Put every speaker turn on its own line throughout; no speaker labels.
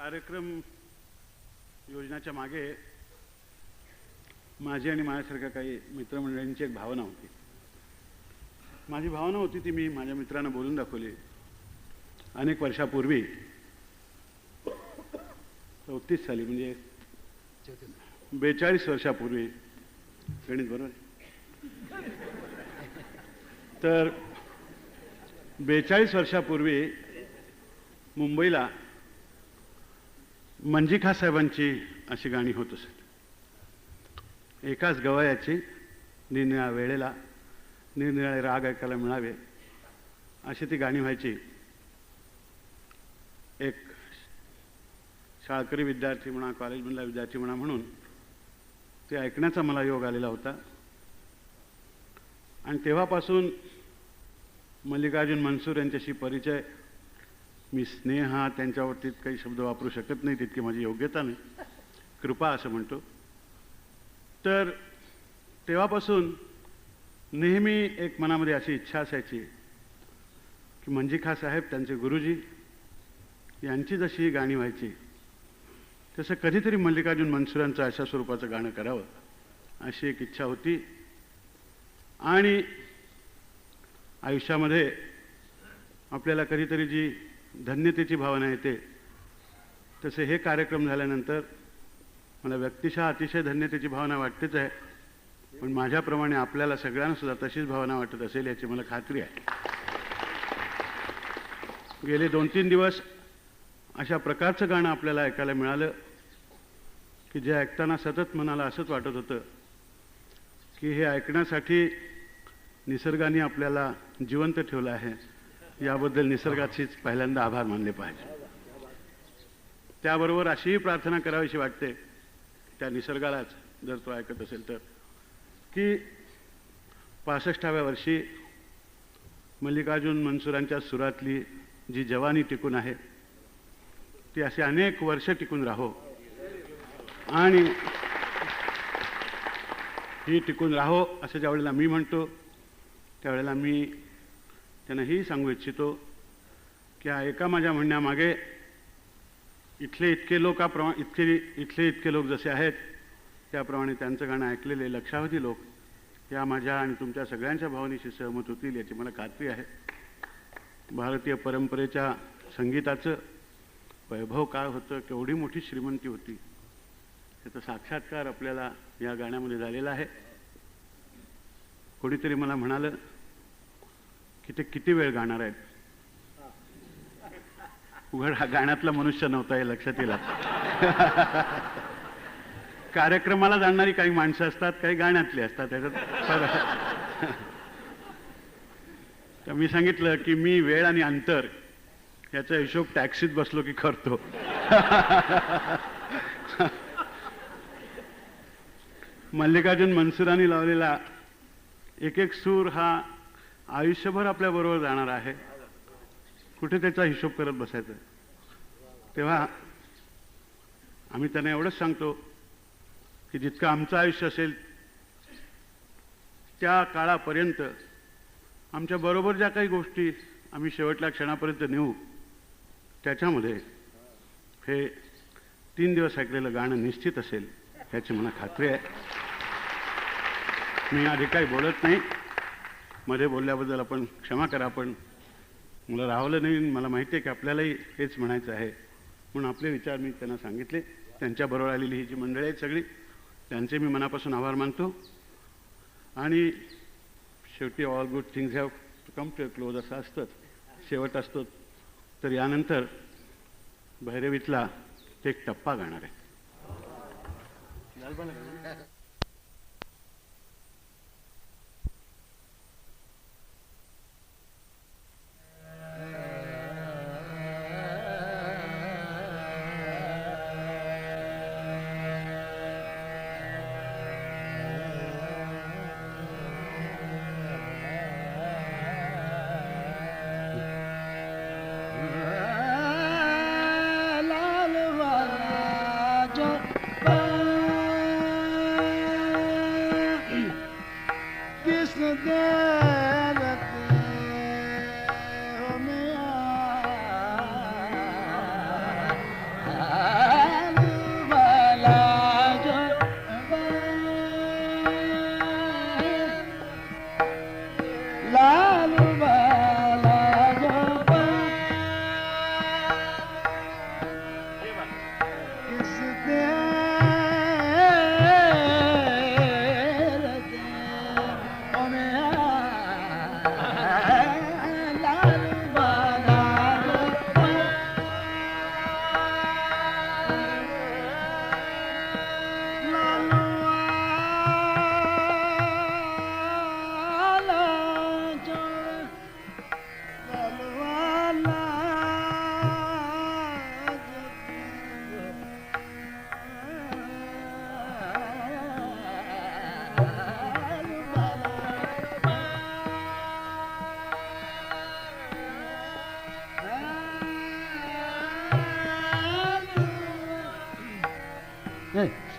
कार्यक्रम योजनाच्या मागे माझी आणि माझ्यासारख्या काही मित्रमंडळींची एक भावना होती. माझी भावना होती ती मी माझ्या मित्रांना बोलून दाखवली. अनेक वर्षापूर्वी चौतीस साली म्हणजे बेचाळीस वर्षापूर्वी गणित बरोबर? तर बेचाळीस वर्षापूर्वी मुंबईला मंजिखा साहेबांची अशी गाणी होत असत. एकाच गवयाची निरनिळ्या वेळेला निरनिराळे राग ऐकायला मिळावे अशी ती गाणी व्हायची. एक शाळकरी विद्यार्थी म्हणा कॉलेजमधला विद्यार्थी म्हणा म्हणून ते ऐकण्याचा मला योग आलेला होता. आणि तेव्हापासून मल्लिकार्जुन मनसूर यांच्याशी परिचय मी स्नेह त्यांच्यावरती काही शब्द वापरू शकत नाही तितकी माझी योग्यता नाही. कृपा असं म्हणतो. तर तेव्हापासून नेहमी एक मनामध्ये अशी इच्छा असायची की मंजिखा साहेब त्यांचे गुरुजी यांची जशी ही गाणी व्हायची तसं कधीतरी मल्लिकार्जुन मनसुरांचं अशा स्वरूपाचं गाणं करावं अशी एक इच्छा होती. आणि आयुष्यामध्ये आपल्याला कधीतरी जी धन्यतेची भावना येते. तसे हे कार्यक्रम झाल्यानंतर मला व्यक्तिशः अतिशय धन्यतेची भावना वाटतेच आहे. पण माझ्याप्रमाणे आपल्याला सगळ्यांसुद्धा तशीच भावना वाटत असेल याची मला खात्री आहे. गेले दोन तीन दिवस अशा प्रकारचं गाणं आपल्याला ऐकायला मिळालं की जे ऐकताना सतत मनाला असंच वाटत होतं की हे ऐकण्यासाठी निसर्गाने आपल्याला जिवंत ठेवलं आहे. याबद्दल निसर्गाचीच पहिल्यांदा आभार मानले पाहिजे. त्याबरोबर अशीही प्रार्थना करावीशी वाटते त्या निसर्गालाच जर तो ऐकत असेल तर. की पासष्टाव्या वर्षी मल्लिकार्जुन मनसुरांच्या सुरातली जी जवानी टिकून आहे ती अशी अनेक वर्ष टिकून राहो. आणि ही टिकून राहो असं ज्या वेळेला मी म्हणतो त्यावेळेला मी त्यांना हेही सांगू इच्छितो की एका माझ्या म्हणण्यामागे इथले इतके लोकाप्रमा इतके इथले इतके लोक जसे आहेत त्याप्रमाणे त्यांचं गाणं ऐकलेले लक्षावधी लोक या माझ्या आणि तुमच्या सगळ्यांच्या भावनेशी सहमत होतील याची मला खात्री आहे. भारतीय परंपरेच्या संगीताचं वैभव काय होतं केवढी मोठी श्रीमंती होती त्याचा साक्षात्कार आपल्याला या गाण्यामध्ये झालेला आहे. कोणीतरी मला म्हणालं की ते किती वेळ गाणार आहेत? उघड हा गाण्यातला मनुष्य नव्हता हे लक्षात येईल कार्यक्रमाला जाणणारी काही माणसं असतात काही गाण्यातली असतात त्याच्यात तर मी सांगितलं की मी वेळ आणि अंतर याचा हिशोब टॅक्सीत बसलो की करतो. मल्लिकार्जुन मनसुरांनी लावलेला एक एक सूर हा आयुष्यभर आपल्याबरोबर जाणार आहे. कुठे त्याचा हिशोब करत बसायचा? तेव्हा आम्ही त्यांना एवढंच सांगतो की जितकं आमचं आयुष्य असेल त्या काळापर्यंत आमच्या बरोबर ज्या काही गोष्टी आम्ही शेवटल्या क्षणापर्यंत नेऊ त्याच्यामध्ये हे तीन दिवस ऐकलेलं गाणं निश्चित असेल ह्याची मला खात्री आहे. मी आधी काही बोलत नाही. मध्ये बोलल्याबद्दल आपण क्षमा करा पण मला राहवलं नाही मला माहिती आहे की आपल्यालाही हेच म्हणायचं आहे. म्हणून आपले विचार मी त्यांना सांगितले. त्यांच्याबरोबर आलेली ही जी मंडळी आहेत सगळी त्यांचे मी मनापासून आभार मानतो. आणि शेवटी all good things have come to close असं असतंच शेवट असतो. तर यानंतर भैरवीतला ते एक टप्पा गाणार आहे.
嗯。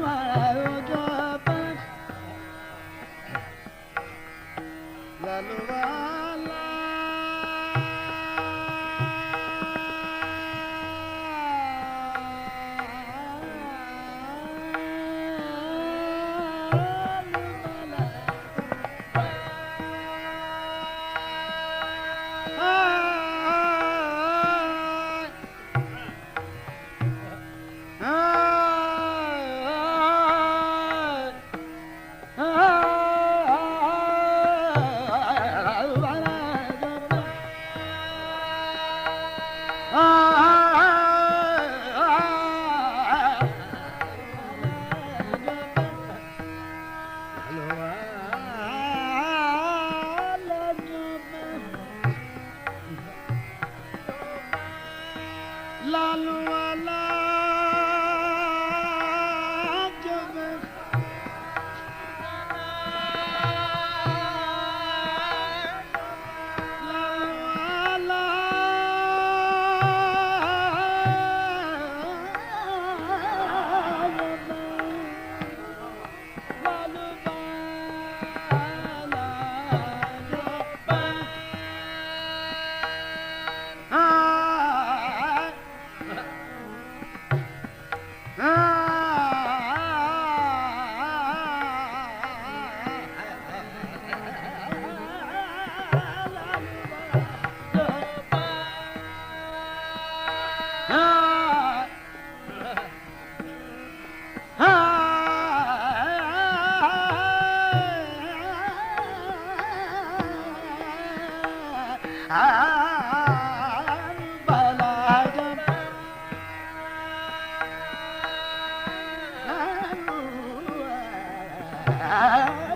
لالوا جو 啊。Ah!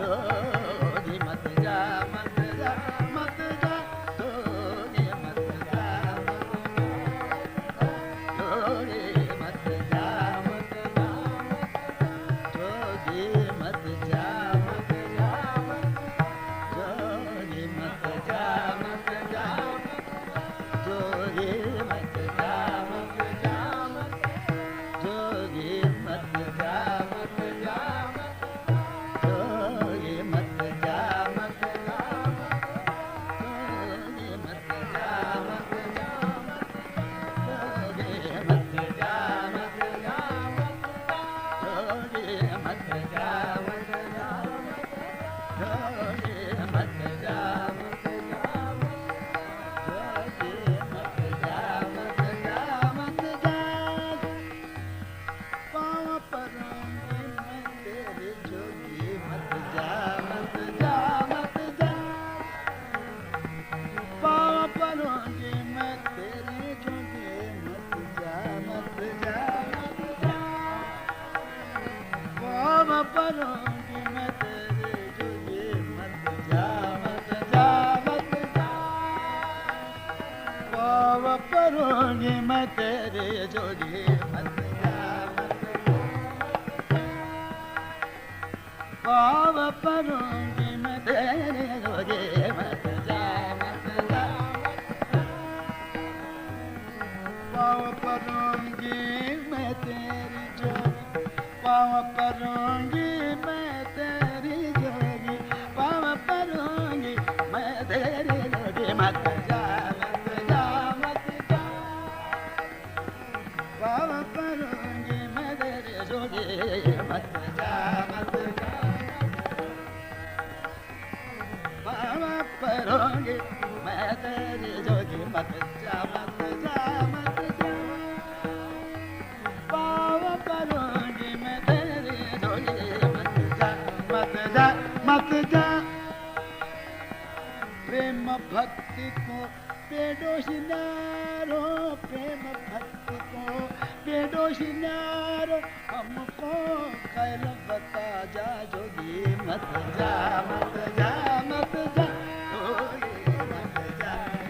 Krishna परोगे मरे जो मदरावे पाव पोंगे मरे जो जोगी मैं तेरी जोगी मत प्रेम भक्ति को बेडोशिनारो प्रेम भक्ति को बेडोशिनारो हमको जा जोगी मत जा मत जा मत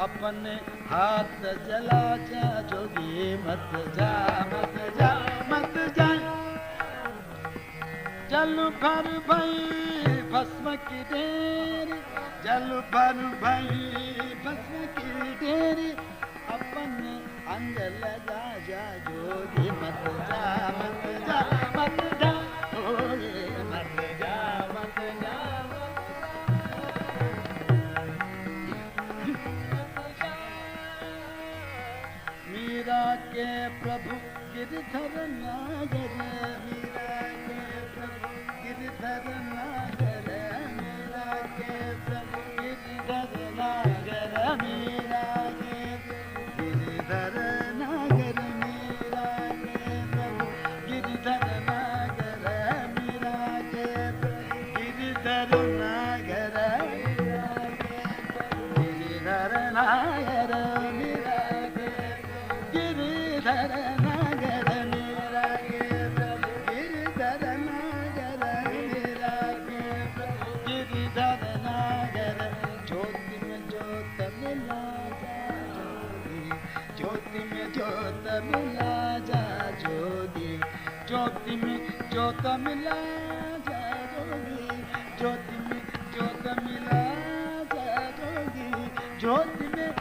अपने हाथ जला जा जोगी मत जा मत जा मत जा। जल भर भई भस्म की ढेरी जल भर भई भस्म की ढेरी अपन अंग लगा जा जोगी मत जा मत जा मत जा। Haydi karınla gidelim ज्योत मिला जा जोगी ज्योति में ज्योत मिला जा जोगी ज्योति में